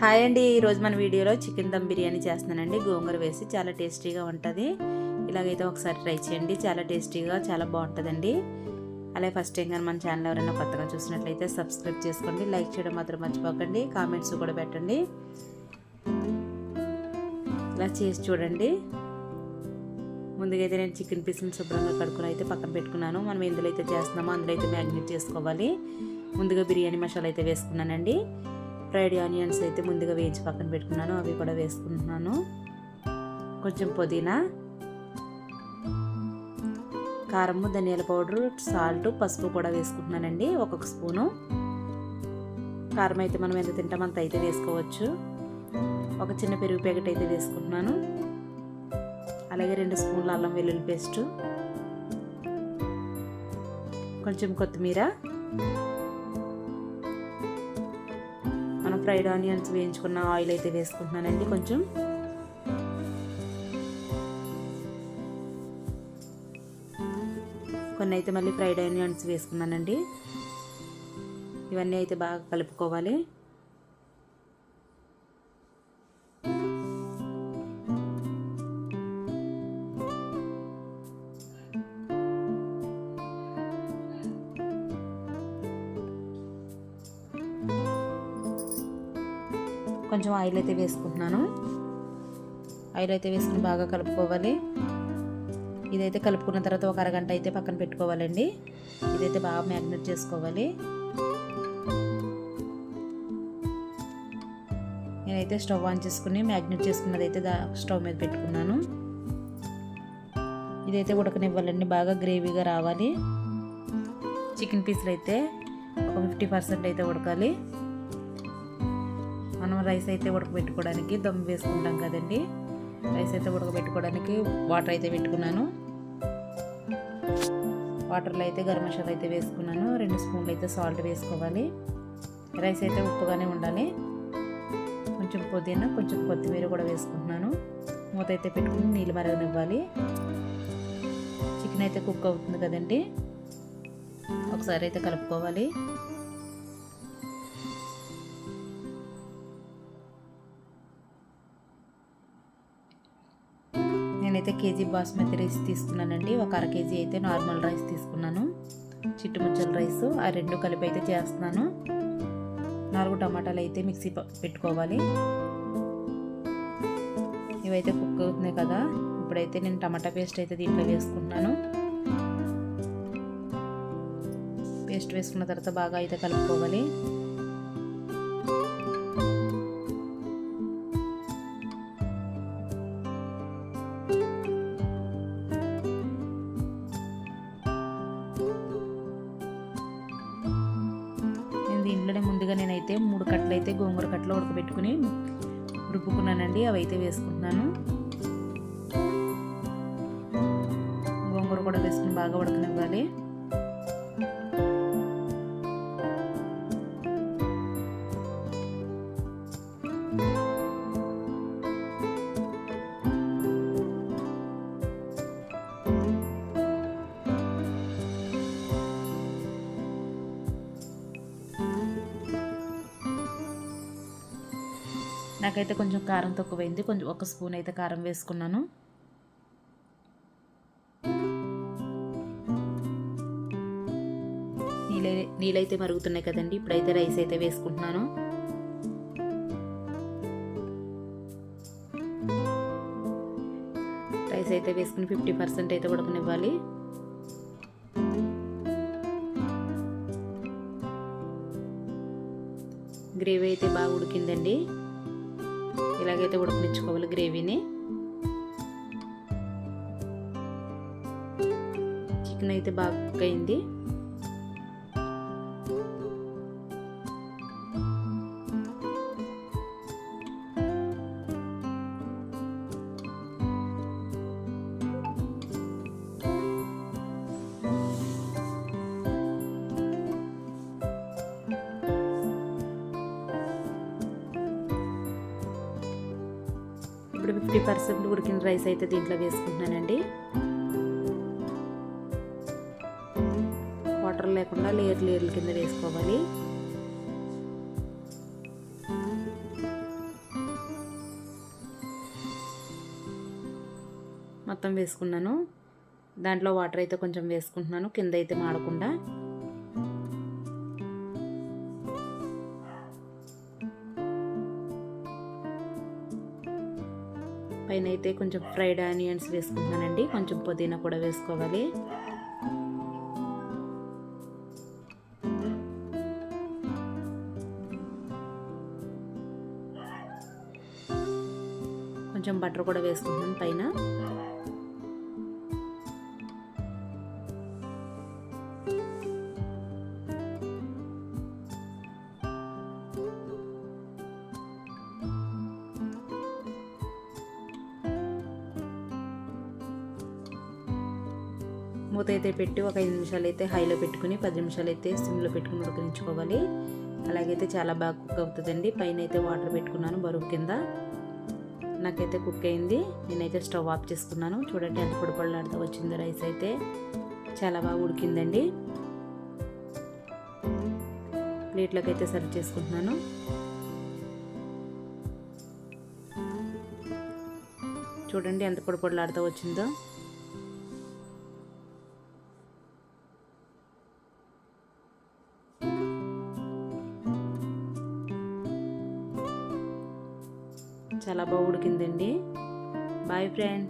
Hi అండి. ఈరోజు మన వీడియోలో చికెన్ దమ్ బిర్యానీ చేస్తున్నానండి. గోంగూర వేసి చాలా టేస్టీగా ఉంటుంది. ఇలాగైతే ఒకసారి ట్రై చేయండి. చాలా టేస్టీగా చాలా బాగుంటుందండి. అలాగే ఫస్ట్ టైం కానీ మన ఛానల్ ఎవరైనా కొత్తగా చూసినట్లయితే సబ్స్క్రైబ్ చేసుకోండి. లైక్ చేయడం మాత్రం మర్చిపోకండి. కామెంట్స్ కూడా పెట్టండి. ఇలా చేసి చూడండి. ముందుగా అయితే నేను చికెన్ పీస్ని శుభ్రంగా కడుకుని అయితే పక్కన పెట్టుకున్నాను. మనం ఎందులో అయితే చేస్తున్నామో అందులో అయితే మ్యాగ్నేట్ చేసుకోవాలి. ముందుగా బిర్యానీ మసాలా అయితే వేసుకున్నానండి. ఫ్రైడ్ ఆనియన్స్ అయితే ముందుగా వేయించి పక్కన పెట్టుకున్నాను అవి కూడా వేసుకుంటున్నాను. కొంచెం పుదీనా కారము ధనియాల పౌడర్ సాల్ట్ పసుపు కూడా వేసుకుంటున్నానండి ఒక్కొక్క స్పూను. కారం అయితే మనం ఎంత తింటాం అంత అయితే వేసుకోవచ్చు. ఒక చిన్న పెరుగు ప్యాకెట్ అయితే వేసుకుంటున్నాను. అలాగే రెండు స్పూన్ల అల్లం వెల్లుల్లి పేస్టు. కొంచెం కొత్తిమీర. ఫ్రైడ్ ఆనియన్స్ వేయించుకున్న ఆయిల్ అయితే వేసుకుంటున్నానండి కొంచెం. కొన్ని అయితే మళ్ళీ ఫ్రైడ్ ఆనియన్స్ వేసుకున్నానండి. ఇవన్నీ అయితే బాగా కలుపుకోవాలి. కొంచెం ఆయిల్ అయితే వేసుకుంటున్నాను. ఆయిల్ అయితే వేసుకుని బాగా కలుపుకోవాలి. ఇదైతే కలుపుకున్న తర్వాత ఒక అరగంట అయితే పక్కన పెట్టుకోవాలండి. ఇదైతే బాగా మ్యాగ్నెట్ చేసుకోవాలి. నేనైతే స్టవ్ ఆన్ చేసుకుని మ్యాగ్నెట్ చేసుకున్నది అయితే స్టవ్ మీద పెట్టుకున్నాను. ఇదైతే ఉడకనివ్వాలండి బాగా గ్రేవీగా రావాలి. చికెన్ పీసులు అయితే ఒక ఫిఫ్టీ పర్సెంట్ అయితే ఉడకాలి. రైస్ అయితే ఉడకబెట్టుకోవడానికి దమ్ వేసుకుంటాం కదండి. రైస్ అయితే ఉడకబెట్టుకోవడానికి వాటర్ అయితే పెట్టుకున్నాను. వాటర్లో అయితే గరం మసాలా అయితే వేసుకున్నాను. రెండు స్పూన్లు అయితే సాల్ట్ వేసుకోవాలి. రైస్ అయితే ఉప్పుగానే ఉండాలి. కొంచెం పుదీనా కొంచెం కొత్తిమీర కూడా వేసుకుంటున్నాను. మూత అయితే పెట్టుకుని నీళ్ళు మరగనివ్వాలి. చికెన్ అయితే కుక్ అవుతుంది కదండి. ఒకసారి అయితే కలుపుకోవాలి. నేనైతే కేజీ బాస్మతి రైస్ తీసుకున్నానండి. ఒక అర కేజీ అయితే నార్మల్ రైస్ తీసుకున్నాను. చిట్టుముచ్చల రైస్ ఆ రెండు కలిపి అయితే చేస్తున్నాను. నాలుగు టమాటాలు అయితే మిక్సీ పెట్టుకోవాలి. ఇవైతే కుక్ అవుతున్నాయి కదా. ఇప్పుడైతే నేను టమాటా పేస్ట్ అయితే దీంట్లో వేసుకుంటున్నాను పేస్ట్ వేసుకున్న తర్వాత బాగా అయితే కలుపుకోవాలి. దీంట్లోనే ముందుగా నేనైతే మూడు కట్టలు అయితే గోంగూర కట్టలు ఉడకబెట్టుకుని రుబ్బుకున్నానండి. అవి అయితే వేసుకుంటున్నాను. గోంగూర కూడా వేసుకుని బాగా ఉడకనివ్వాలి. నాకైతే కొంచెం కారం తక్కువైంది. కొంచెం ఒక స్పూన్ అయితే కారం వేసుకున్నాను. నీళ్ళ నీళ్ళైతే మరుగుతున్నాయి కదండి. ఇప్పుడైతే రైస్ అయితే వేసుకుంటున్నాను. రైస్ అయితే వేసుకుని ఫిఫ్టీ పర్సెంట్ అయితే ఉడకనివ్వాలి. గ్రేవీ అయితే బాగా ఉడికిందండి. ఇలాగైతే ఉడకనిచ్చుకోవాలి గ్రేవీని. చికెన్ అయితే బాగా కుక్ అయింది. ఇప్పుడు ఫిఫ్టీ పర్సెంట్ ఉడికిన రైస్ అయితే దీంట్లో వేసుకుంటున్నానండి. వాటర్ లేకుండా లేయర్ లేయర్ల కింద వేసుకోవాలి. మొత్తం వేసుకున్నాను. దాంట్లో వాటర్ అయితే కొంచెం వేసుకుంటున్నాను. కింద అయితే మాడకుండా. పైన అయితే కొంచెం ఫ్రైడ్ ఆనియన్స్ వేసుకుంటున్నానండి కొంచెం పుదీనా కూడా వేసుకోవాలి. కొంచెం బటర్ కూడా వేసుకుంటున్నాను పైన. మూత అయితే పెట్టి ఒక ఐదు నిమిషాలు అయితే హైలో పెట్టుకుని పది నిమిషాలు అయితే సిమ్లో పెట్టుకుని ఉడకరించుకోవాలి అలాగైతే చాలా బాగా కుక్ అవుతుందండి. పైన అయితే వాటర్ పెట్టుకున్నాను బరువు కింద. నాకైతే కుక్ అయింది. నేనైతే స్టవ్ ఆఫ్ చేసుకున్నాను. చూడండి ఎంత పొడి వచ్చింది రైస్ అయితే. చాలా బాగా ఉడికిందండి. ప్లేట్లోకి అయితే సర్వ్ చేసుకుంటున్నాను. చూడండి ఎంత పొడి వచ్చిందో. చాలా బాగా ఉడికిందండి. Boy friend